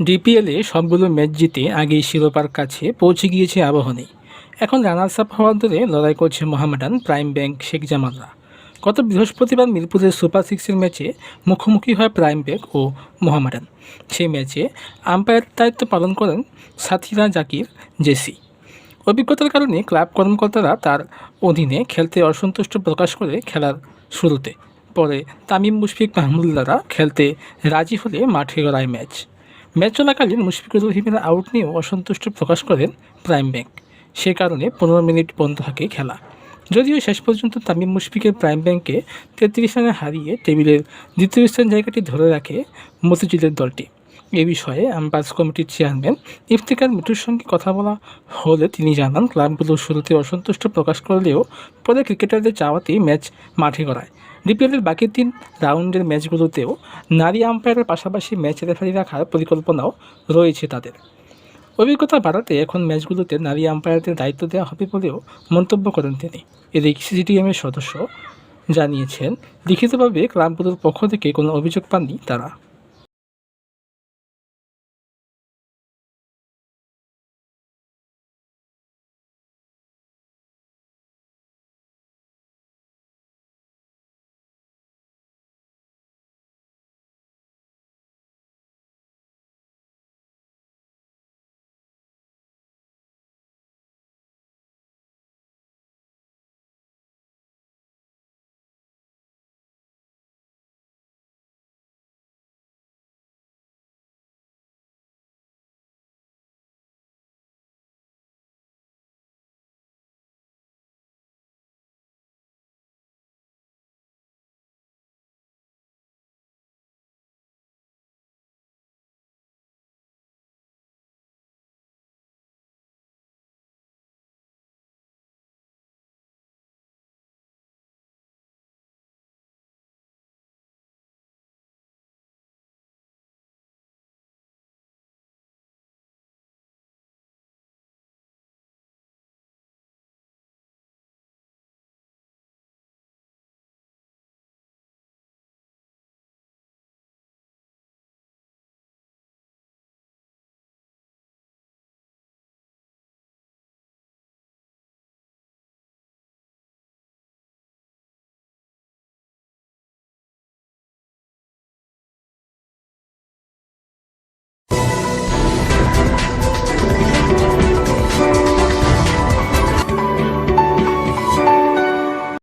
ডিপিএলে সবগুলো ম্যাচ জিতে আগেই শিরোপার কাছে পৌঁছে গিয়েছে আবাহনী। এখন রানার্স আপ হওয়ার দরে লড়াই করছে মোহামেডান প্রাইম ব্যাংক শেখ জামালরা। গত বৃহস্পতিবার মিরপুরের সুপার সিক্সের ম্যাচে মুখোমুখি হয় প্রাইম ব্যাংক ও মোহামেডান। সেই ম্যাচে আম্পায়ার দায়িত্ব পালন করেন সাথীরা জাকির, জেসি। অভিজ্ঞতার কারণে ক্লাব কর্মকর্তারা তার অধীনে খেলতে অসন্তুষ্ট প্রকাশ করে খেলার শুরুতে। পরে তামিম মুশফিক মাহমুদুল্লাহরা খেলতে রাজি হলে মাঠে গড়ায় ম্যাচ। ম্যাচ চলাকালীন মুশফিকুর রহিমের আউট নিয়েও অসন্তুষ্ট প্রকাশ করেন প্রাইম ব্যাংক। সে কারণে পনেরো মিনিট বন্ধ থাকে খেলা। যদিও শেষ পর্যন্ত তামিম মুশফিকের প্রাইম ব্যাংকে তেত্রিশ রানে হারিয়ে টেবিলের দ্বিতীয় স্থান জায়গাটি ধরে রাখে মতিঝিলের দলটি। এ বিষয়ে আম্পায়ার্স কমিটির চেয়ারম্যান ইফতিকার মিটুর সঙ্গে কথা বলা হলে তিনি জানান, ক্লাবগুলো শুরুতে অসন্তুষ্ট প্রকাশ করলেও পরে ক্রিকেটারদের চাওয়াতেই ম্যাচ মাঠে গড়ায়। ডিপিএলের বাকি তিন রাউন্ডের ম্যাচগুলোতেও নারী আম্পায়ারের পাশাপাশি ম্যাচ রেফারি রাখার পরিকল্পনাও রয়েছে তাদের। অভিজ্ঞতা বাড়াতে এখন ম্যাচগুলোতে নারী আম্পায়ারদের দায়িত্ব দেওয়া হবে বলেও মন্তব্য করেন তিনি। এদিকে সিসিটিএমের সদস্য জানিয়েছেন, লিখিতভাবে ক্লাবগুলোর পক্ষ থেকে কোনো অভিযোগ পাননি তারা।